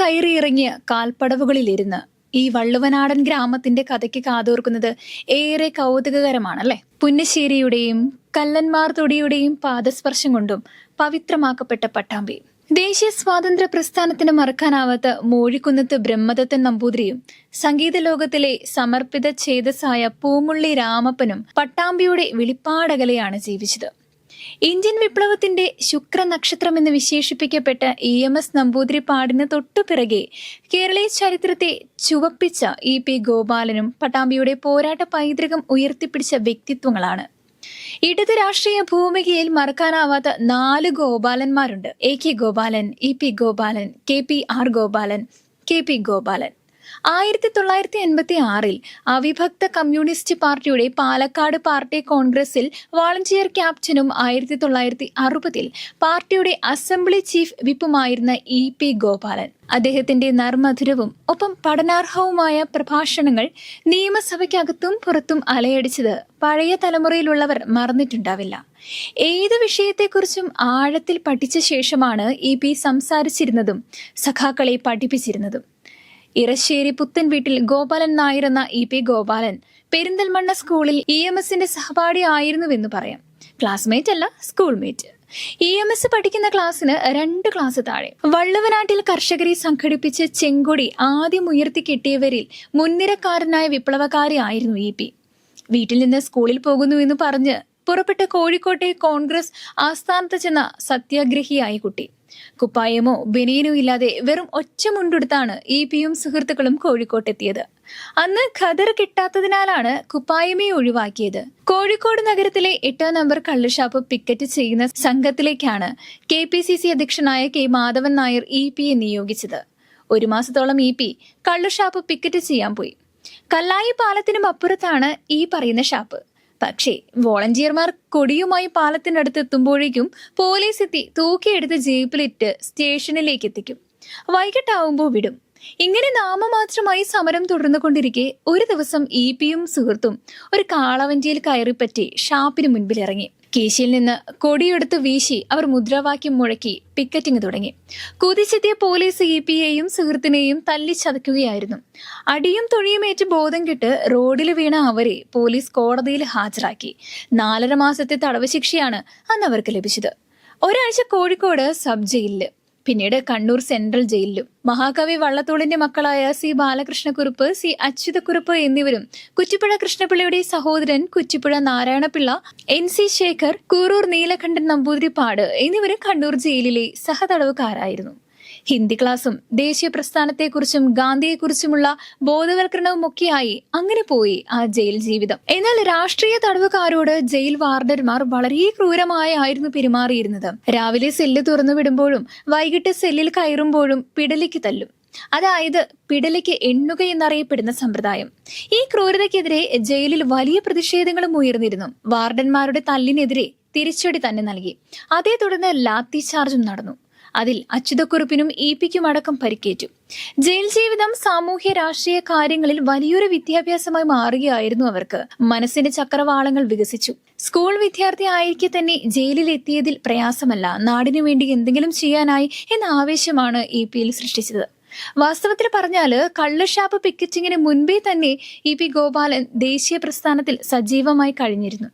കയറിയിറങ്ങിയ കാൽപ്പടവുകളിലിരുന്ന് ഈ വള്ളുവനാടൻ ഗ്രാമത്തിന്റെ കഥയ്ക്ക് കാതോർക്കുന്നത് ഏറെ കൗതുകകരമാണല്ലേ? പുന്നശ്ശേരിയുടെയും കല്ലന്മാർ തൊടിയുടെയും പാദസ്പർശം കൊണ്ടും പവിത്രമാക്കപ്പെട്ട പട്ടാമ്പി. ദേശീയ സ്വാതന്ത്ര്യ പ്രസ്ഥാനത്തിന് മറക്കാനാവാത്ത മോഴിക്കുന്നത്ത് ബ്രഹ്മദത്തൻ നമ്പൂതിരിയും സംഗീത ലോകത്തിലെ സമർപ്പിത ഛേദസായ പൂമുള്ളി രാമപ്പനും പട്ടാമ്പിയുടെ വെളിപ്പാടകലെയാണ് ജീവിച്ചത്. ഇന്ത്യൻ വിപ്ലവത്തിന്റെ ശുക്ര നക്ഷത്രം എന്ന് വിശേഷിപ്പിക്കപ്പെട്ട ഇ എം എസ് നമ്പൂതിരി പാടിന് തൊട്ടു പിറകെ കേരളീയ ചരിത്രത്തെ ചുവപ്പിച്ച ഇ പി ഗോപാലനും പട്ടാമ്പിയുടെ പോരാട്ട പൈതൃകം ഉയർത്തിപ്പിടിച്ച വ്യക്തിത്വങ്ങളാണ്. ഇടത് രാഷ്ട്രീയ ഭൂമികയിൽ മറക്കാനാവാത്ത നാല് ഗോപാലന്മാരുണ്ട്. A K Gopalan E P Gopalan K P R Gopalan K P Gopalan. ആയിരത്തി തൊള്ളായിരത്തി എൺപത്തി ആറിൽ അവിഭക്ത കമ്മ്യൂണിസ്റ്റ് പാർട്ടിയുടെ പാലക്കാട് പാർട്ടി കോൺഗ്രസിൽ വാളണ്ടിയർ ക്യാപ്റ്റനും ആയിരത്തി തൊള്ളായിരത്തി അറുപതിൽ പാർട്ടിയുടെ അസംബ്ലി ചീഫ് വിപ്പുമായിരുന്ന ഇ പി ഗോപാലൻ. അദ്ദേഹത്തിന്റെ നർമധുരവും ഒപ്പം പഠനാർഹവുമായ പ്രഭാഷണങ്ങൾ നിയമസഭയ്ക്കകത്തും പുറത്തും അലയടിച്ചത് പഴയ തലമുറയിലുള്ളവർ മറന്നിട്ടുണ്ടാവില്ല. ഏത് വിഷയത്തെക്കുറിച്ചും ആഴത്തിൽ പഠിച്ച ശേഷമാണ് ഇ പി സംസാരിച്ചിരുന്നതും സഖാക്കളെ പഠിപ്പിച്ചിരുന്നതും. ഇറശ്ശേരി പുത്തൻ വീട്ടിൽ ഗോപാലൻ നായർ എന്ന ഇ പി ഗോപാലൻ പെരിന്തൽമണ്ണ സ്കൂളിൽ ഇ എം എസിന്റെ സഹപാഠി ആയിരുന്നുവെന്ന് പറയാം. ക്ലാസ്മേറ്റ് അല്ല schoolmate E M S പഠിക്കുന്ന ക്ലാസ്സിന് രണ്ട് ക്ലാസ് താഴെ. വള്ളുവനാട്ടിൽ കർഷകരെ സംഘടിപ്പിച്ച് ചെങ്കൊടി ആദ്യം ഉയർത്തി കിട്ടിയവരിൽ മുൻനിരക്കാരനായ വിപ്ലവകാരി ആയിരുന്നു ഇ പി. വീട്ടിൽ നിന്ന് സ്കൂളിൽ പോകുന്നു എന്ന് പറഞ്ഞ് പുറപ്പെട്ട കോഴിക്കോട്ടെ കോൺഗ്രസ് ആസ്ഥാനത്ത് ചെന്ന സത്യാഗ്രഹിയായ കുട്ടി. കുപ്പായമോ ബനിയനോ ഇല്ലാതെ വെറും ഒച്ച മുണ്ടെടുത്താണ് ഇ പിയും സുഹൃത്തുക്കളും കോഴിക്കോട്ടെത്തിയത്. അന്ന് ഖദർ കിട്ടാത്തതിനാലാണ് കുപ്പായമേ ഒഴിവാക്കിയത്. കോഴിക്കോട് നഗരത്തിലെ എട്ടാം നമ്പർ കള്ളുഷാപ്പ് പിക്കറ്റ് ചെയ്യുന്ന സംഘത്തിലേക്കാണ് കെ പി സി സി അധ്യക്ഷനായ കെ മാധവൻ നായർ ഇ പിയെ നിയോഗിച്ചത്. ഒരു മാസത്തോളം ഇ പി കള്ളുഷാപ്പ് പിക്കറ്റ് ചെയ്യാൻ പോയി. കല്ലായി പാലത്തിനും അപ്പുറത്താണ് ഈ പറയുന്ന ഷാപ്പ്. പക്ഷേ വോളണ്ടിയർമാർ കൊടിയുമായി പാലത്തിനടുത്ത് എത്തുമ്പോഴേക്കും പോലീസ് എത്തി തൂക്കിയെടുത്ത് ജീപ്പിലിട്ട് സ്റ്റേഷനിലേക്ക് എത്തിക്കും. വൈകിട്ടാവുമ്പോൾ വിടും. ഇങ്ങനെ നാമമാത്രമായി സമരം തുടർന്നുകൊണ്ടിരിക്കെ ഒരു ദിവസം ഇ പിയും സുഹൃത്തും ഒരു കാളവണ്ടിയിൽ കയറിപ്പറ്റി ഷാപ്പിന് മുൻപിൽ കീശയിൽ നിന്ന് കൊടിയെടുത്ത് വീശി അവർ മുദ്രാവാക്യം മുഴക്കി പിക്കറ്റിംഗ് തുടങ്ങി. കുതിച്ചെത്തിയ പോലീസ് ഇ പിയെയും സുഹൃത്തിനെയും തല്ലിച്ചതയ്ക്കുകയായിരുന്നു അടിയും തൊഴിയുമേറ്റ് ബോധം കെട്ട് റോഡിൽ വീണ അവരെ പോലീസ് കോടതിയിൽ ഹാജരാക്കി. നാലര മാസത്തെ തടവ് ശിക്ഷയാണ് അന്ന് അവർക്ക് ലഭിച്ചത്. ഒരാഴ്ച കോഴിക്കോട് സബ് ജയിലിൽ. പിന്നീട് കണ്ണൂർ സെൻട്രൽ ജയിലിലും. മഹാകവി വള്ളത്തോളിന്റെ മക്കളായ സി ബാലകൃഷ്ണക്കുറുപ്പ് സി അച്യുതക്കുറുപ്പ് എന്നിവരും കുറ്റിപ്പുഴ കൃഷ്ണപിള്ളയുടെ സഹോദരൻ കുറ്റിപ്പുഴ നാരായണപിള്ള എൻ സി ശേഖർ കൂറൂർ നീലകണ്ഠൻ നമ്പൂതിരിപ്പാട് എന്നിവരും കണ്ണൂർ ജയിലിലെ സഹതടവുകാരായിരുന്നു. ഹിന്ദി ക്ലാസും ദേശീയ പ്രസ്ഥാനത്തെക്കുറിച്ചും ഗാന്ധിയെക്കുറിച്ചുമുള്ള ബോധവൽക്കരണവും ഒക്കെയായി അങ്ങനെ പോയി ആ ജയിൽ ജീവിതം. എന്നാൽ രാഷ്ട്രീയ തടവുകാരോട് ജയിൽ വാർഡന്മാർ വളരെ ക്രൂരമായി ആയിരുന്നു പെരുമാറിയിരുന്നത്. രാവിലെ സെല്ല് തുറന്നു വിടുമ്പോഴും വൈകിട്ട് സെല്ലിൽ കയറുമ്പോഴും പിടലിക്ക് തല്ലും. അതായത് പിടലിക്ക് എണ്ണുക എന്നറിയപ്പെടുന്ന സമ്പ്രദായം. ഈ ക്രൂരതയ്ക്കെതിരെ ജയിലിൽ വലിയ പ്രതിഷേധങ്ങളും ഉയർന്നിരുന്നു. വാർഡന്മാരുടെ തല്ലിനെതിരെ തിരിച്ചടി തന്നെ നൽകി. അതേ തുടർന്ന് ലാത്തി ചാർജും നടന്നു. അതിൽ അച്യുതക്കുറുപ്പിനും ഇ പിക്കും അടക്കം പരിക്കേറ്റു. ജയിൽ ജീവിതം സാമൂഹ്യ രാഷ്ട്രീയ കാര്യങ്ങളിൽ വലിയൊരു വിദ്യാഭ്യാസമായി മാറുകയായിരുന്നു അവർക്ക്. മനസ്സിന്റെ ചക്രവാളങ്ങൾ വികസിച്ചു. സ്കൂൾ വിദ്യാർത്ഥി ആയിരിക്കെ തന്നെ ജയിലിൽ എത്തിയതിൽ പ്രയാസമല്ല. നാടിനു വേണ്ടി എന്തെങ്കിലും ചെയ്യാനായി എന്ന ആവേശമാണ് ഇ പിയിൽ സൃഷ്ടിച്ചത്. വാസ്തവത്തിൽ പറഞ്ഞാൽ കള്ളുഷാപ്പ് പിക്കറ്റിങ്ങിന് മുൻപേ തന്നെ ഇ പി ഗോപാലൻ ദേശീയ പ്രസ്ഥാനത്തിൽ സജീവമായി കഴിഞ്ഞിരുന്നു.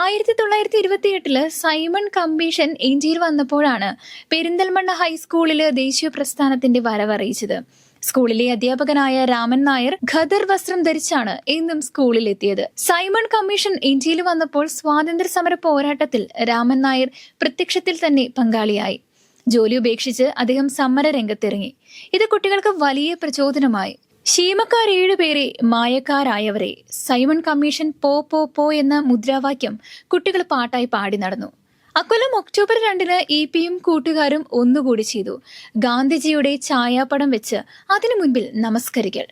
ആയിരത്തി തൊള്ളായിരത്തി ഇരുപത്തി എട്ടിൽ സൈമൺ കമ്മീഷൻ ഇന്ത്യയിൽ വന്നപ്പോഴാണ് പെരിന്തൽമണ്ണ ഹൈസ്കൂളിൽ ദേശീയ പ്രസ്ഥാനത്തിന്റെ വരവറിയിച്ചത്. സ്കൂളിലെ അധ്യാപകനായ രാമൻ നായർ ഖദർ വസ്ത്രം ധരിച്ചാണ് എന്നും സ്കൂളിൽ എത്തിയത് സൈമൺ കമ്മീഷൻ ഇന്ത്യയിൽ വന്നപ്പോൾ സ്വാതന്ത്ര്യ സമര പോരാട്ടത്തിൽ രാമൻ നായർ പ്രത്യക്ഷത്തിൽ തന്നെ പങ്കാളിയായി. ജോലി ഉപേക്ഷിച്ച് അദ്ദേഹം സമര രംഗത്തിറങ്ങി ഇത് കുട്ടികൾക്ക് വലിയ പ്രചോദനമായി. ക്ഷീമക്കാർ ഏഴുപേരെ മായക്കാരായവരെ. സൈമൺ കമ്മീഷൻ പോ പോ പോ എന്ന മുദ്രാവാക്യം കുട്ടികൾ പാട്ടായി പാടി നടന്നു. അക്കൊല്ലം ഒക്ടോബർ രണ്ടിന് ഇ പിയും കൂട്ടുകാരും ഒന്നുകൂടി ചെയ്തു. ഗാന്ധിജിയുടെ ഛായാപടം വെച്ച് അതിനു മുൻപിൽ നമസ്കരിക്കൽ.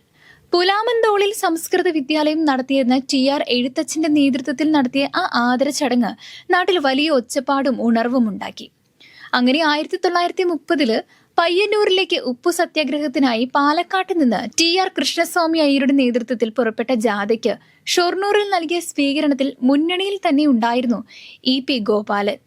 പുലാമന്തോളിൽ സംസ്കൃത വിദ്യാലയം നടത്തിയിരുന്ന ടി ആർ എഴുത്തച്ഛന്റെ നേതൃത്വത്തിൽ നടത്തിയ ആ ആദര ചടങ്ങ് നാട്ടിൽ വലിയ ഒച്ചപ്പാടും ഉണർവും ഉണ്ടാക്കി അങ്ങനെ ആയിരത്തി തൊള്ളായിരത്തി മുപ്പതിൽ പയ്യന്നൂരിലേക്ക് ഉപ്പു സത്യാഗ്രഹത്തിനായി പാലക്കാട്ട് നിന്ന് ടി ആർ കൃഷ്ണസ്വാമി അയ്യരുടെ നേതൃത്വത്തിൽ പുറപ്പെട്ട ജാഥയ്ക്ക് ഷൊർണൂറിൽ നൽകിയ സ്വീകരണത്തിൽ മുന്നണിയിൽ തന്നെ ഉണ്ടായിരുന്നു ഇ പി ഗോപാലൻ.